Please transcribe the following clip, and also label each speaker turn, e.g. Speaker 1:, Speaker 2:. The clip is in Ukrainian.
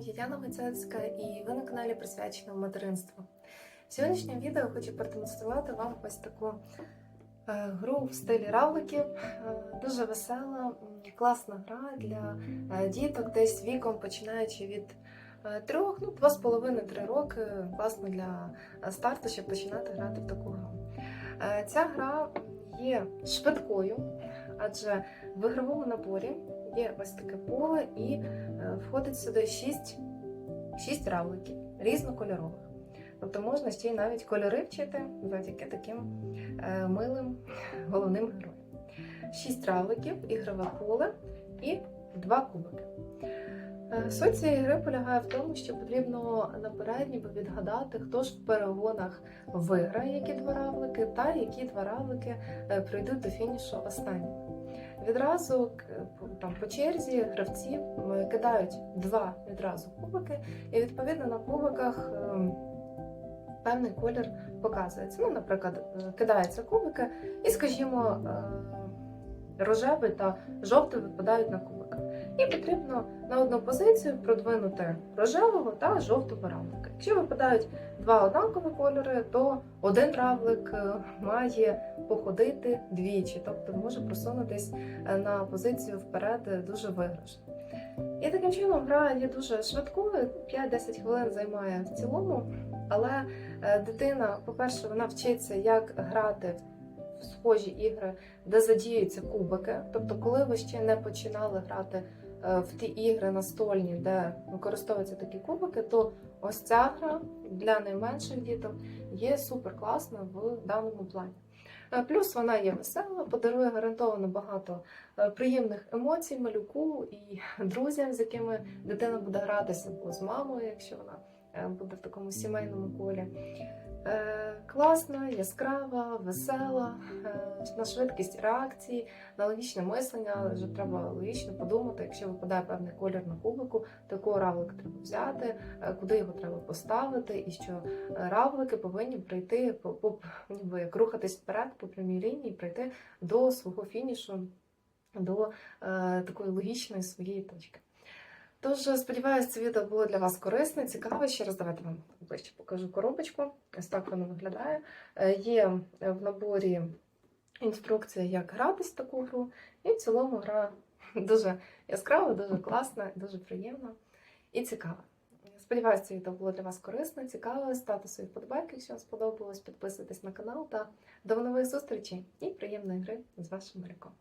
Speaker 1: я Яна Мицецька і ви на каналі присвяченому материнству. В сьогоднішньому відео хочу продемонструвати вам ось таку е, гру в стилі равликів. Е, дуже весела, класна гра для е, діток, десь віком починаючи від трьох, ну, два з половиною три роки. Класно для старту, щоб починати грати в таку гру. Ця гра є швидкою, адже в ігровому наборі є ось таке поле і е, входить сюди 6, 6 равликів різнокольорових. Тобто можна ще й навіть кольори вчити завдяки таким е, милим головним героям. 6 равликів, ігрове поле і 2 кубики. Е, Суть цієї гри полягає в тому, що потрібно наперед ніби відгадати, хто ж в перегонах виграє які два равлики, та які два равлики е, прийдуть до фінішу останніми. Відразу там по черзі гравці кидають два відразу кубики, і відповідно на кубиках ем, певний колір показується. Ну, наприклад, е, кидаються кубики, і, скажімо, е, рожевий та жовтий випадають на кубиках. І потрібно на одну позицію продвинути рожевого та жовтого равлика. Якщо випадають два однакові кольори, то один равлик е, має походити двічі, тобто може просунутись е, на позицію вперед е, дуже виграшно. І таким чином гра є дуже швидкою, 5-10 хвилин займає в цілому, але дитина, по-перше, вона вчиться, як грати в схожі ігри, де задіюються кубики. Тобто, коли ви ще не починали грати е, в ті ігри настольні, де використовуються такі кубики, то ось ця гра для найменших діток є супер класна в даному плані. Е, Плюс вона є весела, подарує гарантовано багато е, приємних емоцій малюку і друзям, з якими дитина буде гратися, або з мамою, якщо вона буде в такому сімейному колі. Е, Класна, яскрава, весела, е, на швидкість реакції, на логічне мислення. Вже треба логічно подумати, якщо випадає певний колір на кубику, то якого равлика треба взяти, е, куди його треба поставити, і що равлики повинні прийти по, по ніби як рухатись вперед по прямій лінії, прийти до свого фінішу, до е, такої логічної своєї точки. Тож, сподіваюся, це відео було для вас корисне, цікаве. Ще раз давайте вам ближче покажу коробочку. Ось так воно виглядає. Е, Є в наборі інструкція, як гратись в таку гру. І в цілому гра дуже яскрава, дуже класна, дуже приємна і цікава. Сподіваюся, це відео було для вас корисне, цікаве. Ставте свої вподобайки, якщо вам сподобалось, підписуйтесь на канал та до нових зустрічей і приємної гри з вашим малюком.